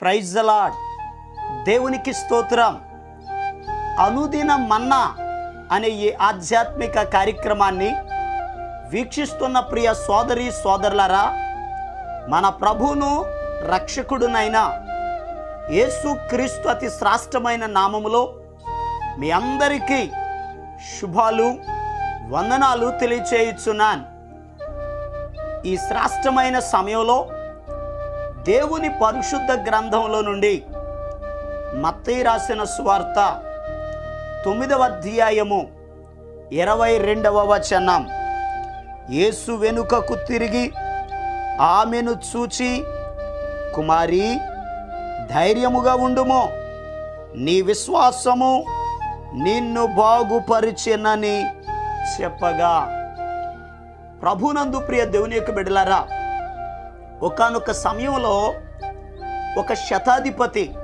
Praise the lord దేవునికి స్తోత్రం. అనుదిన మన్నా అనే ఈ ఆధ్యాత్మిక కార్యక్రమాన్ని వీక్షిస్తున్న ప్రియ సోదరి సోదరులరా మన ప్రభును రక్షకుడునైన యేసు క్రీస్తు అతి శ్రాష్టమైన నామములో మీ అందరికీ శుభాలు వందనాలు తెలియచేయుచున్నాను. ఈ శ్రాష్టమైన సమయంలో దేవుని పరిశుద్ధ గ్రంథంలో నుండి మత్తయి రాసిన స్వార్త తొమ్మిదవ అధ్యాయము ఇరవై రెండవ వచనం. యేసు వెనుకకు తిరిగి ఆమెను చూచి కుమారి ధైర్యముగా ఉండుము. నీ విశ్వాసము నిన్ను బాగుపరిచినని చెప్పగా. ప్రభునందు ప్రియ దేవుని యొక్క బిడ్డలారా ఒకానొక సమయంలో ఒక శతాధిపతి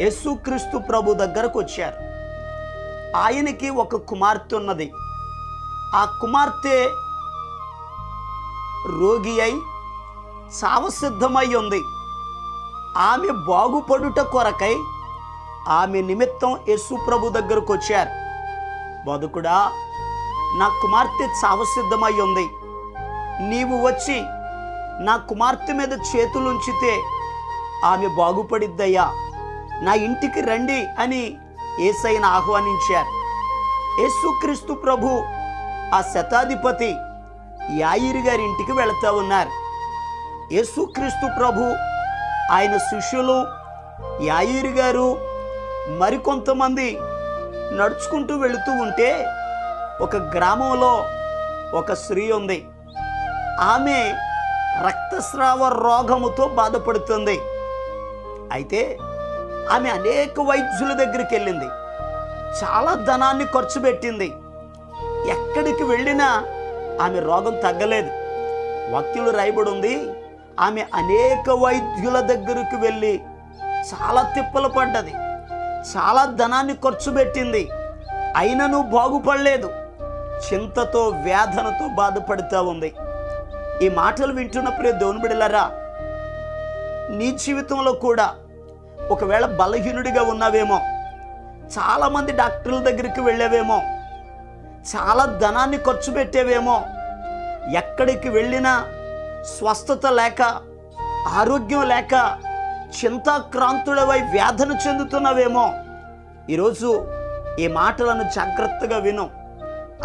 యేసుక్రీస్తు ప్రభు దగ్గరకు వచ్చారు. ఆయనకి ఒక కుమార్తె ఉన్నది. ఆ కుమార్తె రోగి అయి చావసిద్ధమై ఉంది. ఆమె బాగుపడుట కొరకై ఆమె నిమిత్తం యేసు ప్రభు దగ్గరకు వచ్చారు. బతుకుడా నా కుమార్తె చావసిద్ధమై ఉంది. నీవు వచ్చి నా కుమార్తె మీద చేతులుంచితే ఆమె బాగుపడిద్దయ్యా. నా ఇంటికి రండి అని ఏసైను ఆహ్వానించారు. యేసుక్రీస్తు ప్రభు ఆ శతాధిపతి యాయిరి గారి ఇంటికి వెళుతూ ఉన్నారు. యేసుక్రీస్తు ప్రభు ఆయన శిష్యులు యాయిరి గారు మరికొంతమంది నడుచుకుంటూ వెళుతూ ఉంటే ఒక గ్రామంలో ఒక స్త్రీ ఉంది. ఆమె రక్తస్రావ రోగముతో బాధపడుతుంది. అయితే ఆమె అనేక వైద్యుల దగ్గరికి వెళ్ళింది. చాలా ధనాన్ని ఖర్చు పెట్టింది. ఎక్కడికి వెళ్ళినా ఆమె రోగం తగ్గలేదు. వాక్యులు రాయబడి ఉంది ఆమె అనేక వైద్యుల దగ్గరికి వెళ్ళి చాలా తిప్పలు పడ్డది. చాలా ధనాన్ని ఖర్చు పెట్టింది. అయినను బాగుపడలేదు. చింతతో వేదనతో బాధపడుతూ ఉంది. ఈ మాటలు వింటున్న ప్రియ దేవుని బిడలరా నీ జీవితంలో కూడా ఒకవేళ బలహీనుడిగా ఉన్నావేమో చాలామంది డాక్టర్ల దగ్గరికి వెళ్ళావేమో చాలా ధనాన్ని ఖర్చు పెట్టేవేమో ఎక్కడికి వెళ్ళినా స్వస్థత లేక ఆరోగ్యం లేక చింతాక్రాంతుడవై వేదన చెందుతున్నావేమో ఈరోజు ఈ మాటలను జాగ్రత్తగా విను.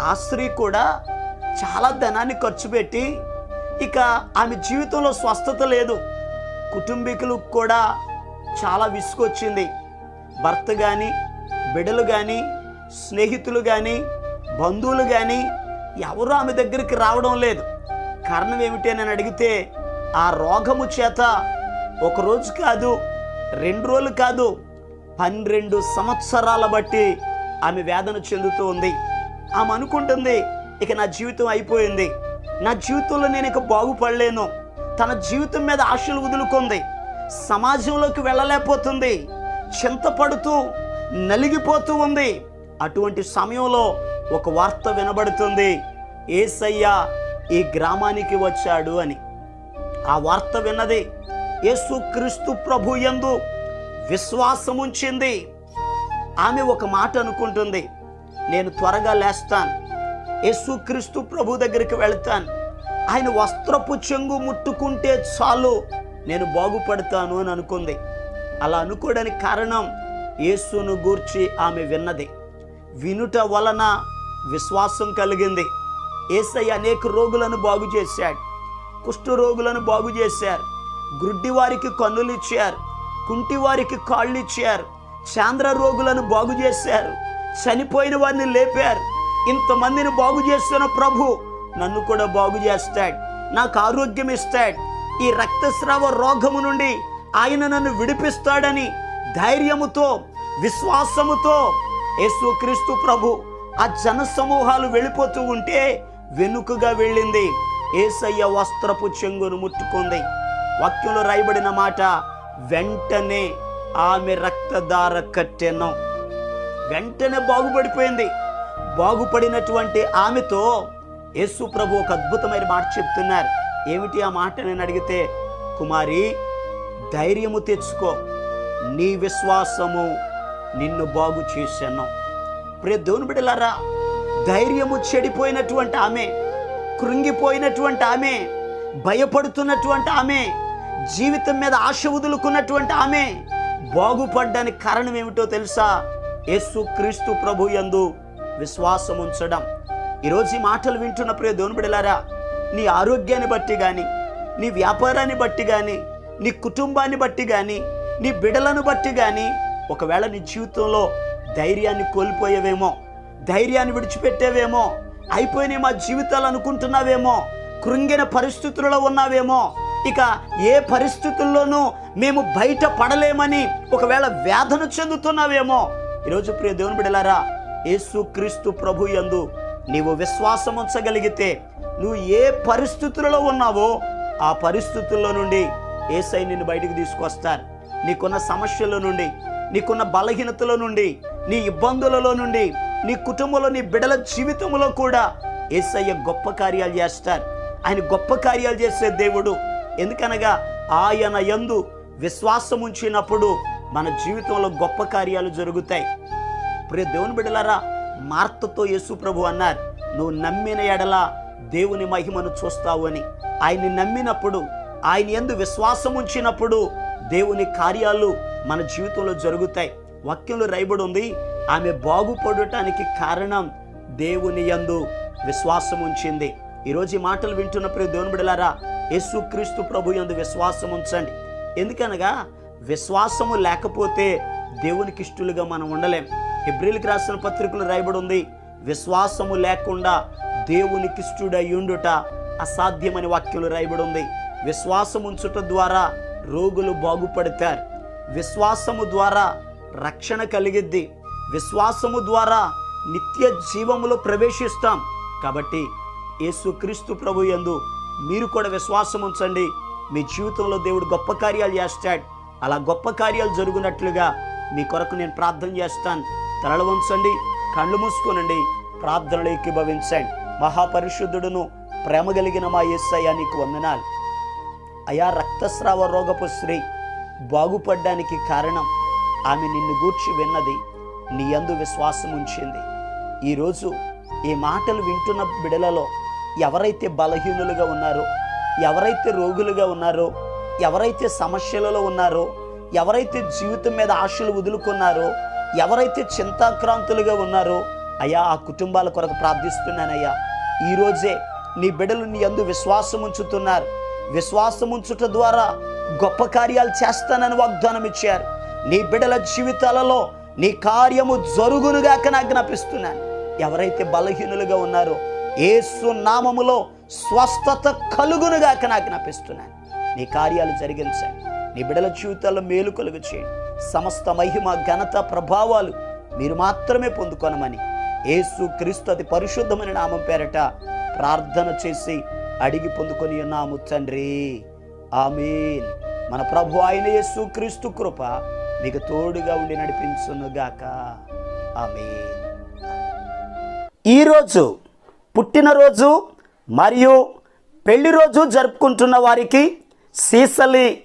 ఆ స్త్రీ కూడా చాలా ధనాన్ని ఖర్చు పెట్టి ఇక ఆమె జీవితంలో స్వస్థత లేదు. కుటుంబీకులకు కూడా చాలా విసుగొచ్చింది. భర్త కానీ బిడలు కానీ స్నేహితులు కానీ బంధువులు కానీ ఎవరు ఆమె దగ్గరికి రావడం లేదు. కారణం ఏమిటి అని అడిగితే ఆ రోగము చేత ఒక రోజు కాదు రెండు రోజులు కాదు పన్నెండు సంవత్సరాల బట్టి ఆమె వేదన చెందుతూ ఉంది. ఆమె అనుకుంటుంది ఇక నా జీవితం అయిపోయింది. నా జీవితంలో నేను ఇక బాగుపడలేను. తన జీవితం మీద ఆశలు వదులుకుంది. సమాజంలోకి వెళ్ళలేకపోతుంది. చింతపడుతూ నలిగిపోతూ ఉంది. అటువంటి సమయంలో ఒక వార్త వినబడుతుంది. ఏసయ్య ఈ గ్రామానికి వచ్చాడు అని. ఆ వార్త విన్నది యేసు క్రీస్తు ప్రభు ఎందు విశ్వాసముంచింది. ఆమె ఒక మాట అనుకుంటుంది. నేను త్వరగా లేస్తాను. యేసుక్రీస్తు ప్రభు దగ్గరికి వెళ్తాను. ఆయన వస్త్రపు చెంగు ముట్టుకుంటే చాలు నేను బాగుపడతాను అని అనుకుంది. అలా అనుకోవడానికి కారణం యేసును గూర్చి ఆమె విన్నది. వినుట వలన విశ్వాసం కలిగింది. ఏసై అనేక రోగులను బాగు చేశాడు. కుష్ఠ రోగులను బాగు చేశారు. గ్రుడ్డి వారికి కన్నులు ఇచ్చారు. కుంటి వారికి కాళ్ళు ఇచ్చారు. చాంద్ర రోగులను బాగు చేశారు. చనిపోయిన వారిని లేపారు. ఇంతమందిని బాగు చేస్తున్న ప్రభు నన్ను కూడా బాగు చేస్తాడు నాకు ఆరోగ్యం ఇస్తాడు. ఈ రక్తస్రావ రోగము నుండి ఆయన నన్ను విడిపిస్తాడని ధైర్యముతో విశ్వాసముతో యేసుక్రీస్తు ప్రభు ఆ జన సమూహాలు వెళ్ళిపోతూ ఉంటే వెనుకగా వెళ్ళింది. ఏసయ్య వస్త్రపు చెంగును ముట్టుకుంది. వాక్యంలో రాయబడిన మాట వెంటనే ఆమె రక్తధార కట్టెను. వెంటనే బాగుపడిపోయింది. బాగుపడినటువంటి ఆమెతో యేసు ప్రభు ఒక అద్భుతమైన మాట చెప్తున్నారు. ఏమిటి ఆ మాట నేను అడిగితే కుమారి ధైర్యము తెచ్చుకో. నీ విశ్వాసము నిన్ను బాగు చేశాను ప్రే దేవుని బిడ్డలారా ధైర్యము చెడిపోయినటువంటి ఆమె కృంగిపోయినటువంటి ఆమె భయపడుతున్నటువంటి ఆమె జీవితం మీద ఆశ వదులుకున్నటువంటి ఆమె బాగుపడ్డానికి కారణం ఏమిటో తెలుసా? యేసు క్రీస్తు ప్రభు యందు విశ్వాసం ఉంచడం ఈరోజు ఈ మాటలు వింటున్న ప్రియ దేవుని బిడలారా నీ ఆరోగ్యాన్ని బట్టి కానీ నీ వ్యాపారాన్ని బట్టి కానీ నీ కుటుంబాన్ని బట్టి కానీ నీ బిడలను బట్టి కానీ ఒకవేళ నీ జీవితంలో ధైర్యాన్ని కోల్పోయేవేమో ధైర్యాన్ని విడిచిపెట్టేవేమో అయిపోయినాయి మా జీవితాలు అనుకుంటున్నావేమో కృంగిన పరిస్థితులలో ఉన్నావేమో ఇక ఏ పరిస్థితుల్లోనూ మేము బయట పడలేమని ఒకవేళ వేదన చెందుతున్నావేమో ఈరోజు ప్రియ దేవుని బిడలారా యేసుక్రీస్తు ప్రభు యందు నీవు విశ్వాసం ఉంచగలిగితే నువ్వు ఏ పరిస్థితులలో ఉన్నావో ఆ పరిస్థితుల్లో నుండి ఏసై నిన్ను బయటికి తీసుకొస్తారు. నీకున్న సమస్యల నుండి నీకున్న బలహీనతల నుండి నీ ఇబ్బందులలో నుండి నీ కుటుంబంలో నీ బిడల జీవితంలో కూడా ఏసయ్య గొప్ప కార్యాలు చేస్తారు. ఆయన గొప్ప కార్యాలు చేసే దేవుడు. ఎందుకనగా ఆయన యందు విశ్వాసం ఉంచినప్పుడు మన జీవితంలో గొప్ప కార్యాలు జరుగుతాయి. ప్రియ దేవుని బిడ్డలారా మార్తతో యేసు ప్రభు అన్నారు నువ్వు నమ్మిన ఎడల దేవుని మహిమను చూస్తావు అని. ఆయన్ని నమ్మినప్పుడు ఆయన ఎందు విశ్వాసం ఉంచినప్పుడు దేవుని కార్యాలు మన జీవితంలో జరుగుతాయి. వాక్యంలో రైబడి ఉంది ఆమె బాగుపడటానికి కారణం దేవుని యందు విశ్వాసం ఉంచింది. ఈరోజు ఈ మాటలు వింటున్న దేవుని బిడలారా యేసుక్రీస్తు ప్రభు యందు విశ్వాసం ఉంచండి. ఎందుకనగా విశ్వాసము లేకపోతే దేవునికి ఇష్టలుగా మనం ఉండలేం. హిబ్రిల్కి రాసిన పత్రికలు రాయబడి ఉంది విశ్వాసము లేకుండా దేవునికి ఇష్టడై ఉండుట అసాధ్యమని వాక్యంలో రాయబడి ఉంది విశ్వాసం ఉంచుట ద్వారా రోగులు బాగుపడతారు. విశ్వాసము ద్వారా రక్షణ కలిగిద్ది. విశ్వాసము ద్వారా నిత్య జీవములో ప్రవేశిస్తాం. కాబట్టి యేసుక్రీస్తు ప్రభు యందు మీరు కూడా విశ్వాసం ఉంచండి. మీ జీవితంలో దేవుడు గొప్ప కార్యాలు చేస్తాడు. అలా గొప్ప కార్యాలు జరుగునట్లుగా మీ కొరకు నేను ప్రార్థన చేస్తాను. తలలు ఉంచండి కళ్ళు మూసుకోనండి. ప్రార్థనలు ఏకీభవించండి మహాపరిశుద్ధుడును ప్రేమ కలిగిన మా యేసయ్య నీకు వందనాలు. అయా రక్తస్రావ రోగపు స్త్రీ బాగుపడ్డానికి కారణం. ఆమె నిన్ను గూర్చి విన్నది నీ అందు విశ్వాసం ఉంచింది. ఈరోజు ఈ మాటలు వింటున్న బిడలలో ఎవరైతే బలహీనులుగా ఉన్నారో ఎవరైతే రోగులుగా ఉన్నారో ఎవరైతే సమస్యలలో ఉన్నారో ఎవరైతే జీవితం మీద ఆశలు వదులుకున్నారో ఎవరైతే చింతాక్రాంతులుగా ఉన్నారో అయ్యా ఆ కుటుంబాల కొరకు ప్రార్థిస్తున్నానయ్యా. ఈరోజే నీ బిడ్డలు నీ అందు విశ్వాసం ఉంచుతున్నారు విశ్వాసం ఉంచుట ద్వారా గొప్ప కార్యాలు చేస్తానని వాగ్దానం ఇచ్చారు. నీ బిడ్డల జీవితాలలో నీ కార్యము జరుగునుగాక నాకు ఎవరైతే బలహీనులుగా ఉన్నారో ఏసు నామములో స్వస్థత కలుగునుగాక నాకు నీ కార్యాలు జరిగించండి నీ బిడల జీవితాల్లో మేలు కలుగు చేయండి. సమస్త మహిమ ఘనత ప్రభావాలు మీరు మాత్రమే పొందుకొనమని యేసు క్రీస్తు అతి పరిశుద్ధమైన నామం పేరట ప్రార్థన చేసి అడిగి పొందుకొని ఉన్నాము తండ్రి. ఆమేన్. మన ప్రభు ఆయన యేసు క్రీస్తు కృప మీకు తోడుగా ఉండి నడిపించునుగాక ఆమెన్. ఈరోజు పుట్టినరోజు మరియు పెళ్ళి రోజు జరుపుకుంటున్న వారికి సీసలి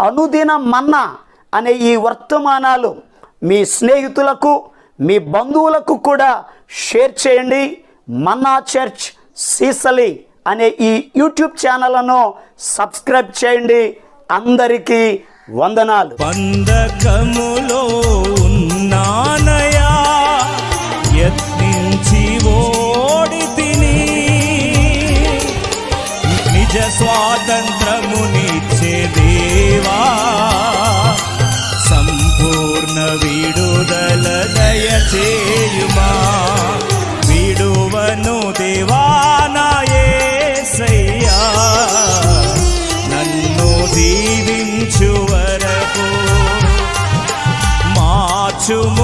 అనుదిన మన్నా అనే ఈ వర్తమానాలు మీ స్నేహితులకు మీ బంధువులకు కూడా షేర్ చేయండి. మన్నా చర్చ్ సీసలి అనే ఈ యూట్యూబ్ ఛానల్ను సబ్స్క్రైబ్ చేయండి. అందరికీ వందనాలు. బంధకములో ఓడి తిని. నిజ స్వాతంత్రమును దేవా సంపూర్ణ విడుదల దయచేయుమా. విడువను దేవానా యేసయ్యా నన్ను దీవించు వరకు మార్చుము.